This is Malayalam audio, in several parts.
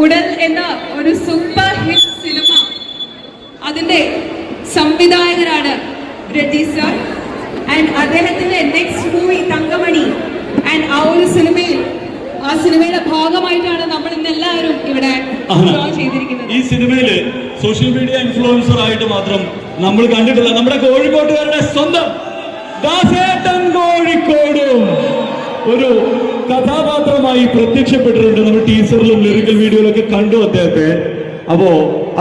ഉടൽ എന്ന ഒരു സൂപ്പർ ഹിറ്റ് സിനിമ അതിന്റെ സംവിധായകനാണ് രജി സർ ആൻഡ് അദ്ദേഹത്തിന്റെ നെക്സ്റ്റ് മൂവി തങ്കമണി. ആൻഡ് ആ ഒരു സിനിമയിൽ ആ സിനിമയുടെ ഭാഗമായിട്ടാണ് നമ്മൾ ഇന്ന് എല്ലാവരും ഇവിടെ. ചെയ്തിരിക്കുന്നത്. ഈ സിനിമയിൽ സോഷ്യൽ മീഡിയ ഇൻഫ്ലുവൻസർ ആയിട്ട് മാത്രം നമ്മൾ കണ്ടിട്ടില്ല. നമ്മുടെ കോഴിക്കോട്ടുകാരുടെ സ്വന്തം ദാസേട്ടൻ കോഴിക്കോടും. ഒരു കഥാപാത്രമായി പ്രത്യക്ഷപ്പെട്ടിട്ടുണ്ട് നമ്മൾ ടീച്ചറിലും ലിറിക്കൽ വീഡിയോയിലൊക്കെ കണ്ടു അദ്ദേഹത്തെ. അപ്പോ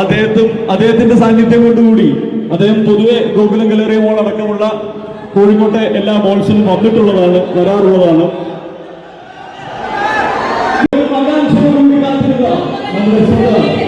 അദ്ദേഹത്തും അദ്ദേഹത്തിന്റെ സാന്നിധ്യം കൊണ്ടുകൂടി അദ്ദേഹം പൊതുവെ ഗോകുലം ഗലേറിയ മോൾ അടക്കമുള്ള കോഴിക്കോട്ടെ എല്ലാ മോൾസിലും വന്നിട്ടുള്ളതാണ് വരാറുള്ളതാണ്. നമ്മുടെ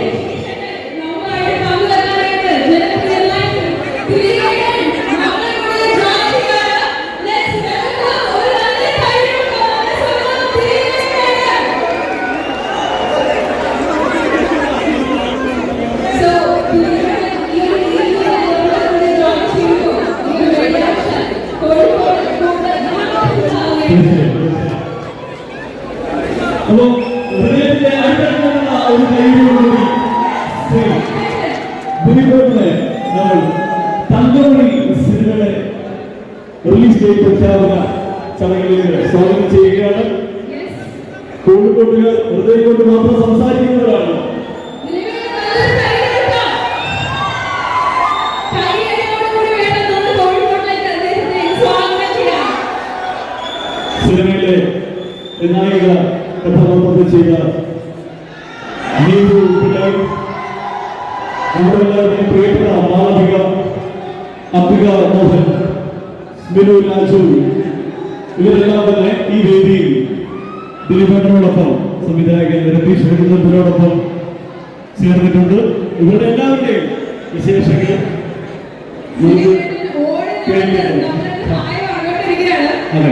സ്വന്തം അപ്പോ ഹൃദയത്തിലെ അടിത്തറയുള്ള ഒരു ശ്രീ ഭൂരികോട്ടിനെ നമ്മൾ തങ്കമണി സിനിമയുടെ റിലീസ് ഡേറ്റ് പ്രഖ്യാപന ചടങ്ങിലേക്ക് സ്വാഗതം ചെയ്യുകയാണ് കോഴിക്കോട്ടുകാർ ഹൃദയം സിനിമയിലെ നായിക കഥാപാത്രത്തെ ചെയ്ത നമ്മളെല്ലാവരുടെയും പ്രിയപ്പെട്ട മാളവിക അംബിക മോഹൻ ബിനു രാജു. ഇവരെല്ലാം തന്നെ ഈ വേദിയിൽ ദിലീപേട്ടനോടൊപ്പം സംവിധായകൻ രതീഷ് ഹരിചന്ദ്രനോടൊപ്പം ചേർന്നിട്ടുണ്ട്. ഇവരുടെ എല്ലാവരുടെയും വിശേഷങ്ങൾ അതെ.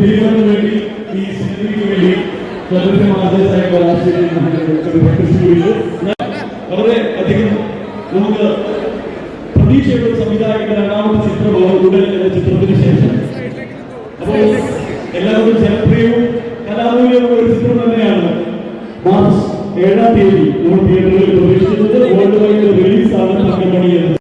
ദൈവത്തിന് വേണ്ടി ഈ സിദ്ധിക്ക് വേണ്ടി ചതുർത്ഥമാജയ സാഹിബ് ആശയം വളരെ അധികം നമുക്ക് പ്രതീക്ഷയുള്ള സംവിധായകന്റെ രണ്ടാമത്തെ ചിത്രമാണ് ഉടൻ എന്ന ശേഷം. അപ്പോൾ എല്ലാവർക്കും ജനപ്രിയവും കലാമൂല്യവും ഒരു ചിത്രം ഏഴാം തീയതി നമ്മൾ തിയേറ്ററിൽ പ്രവേശിക്കുന്നത്.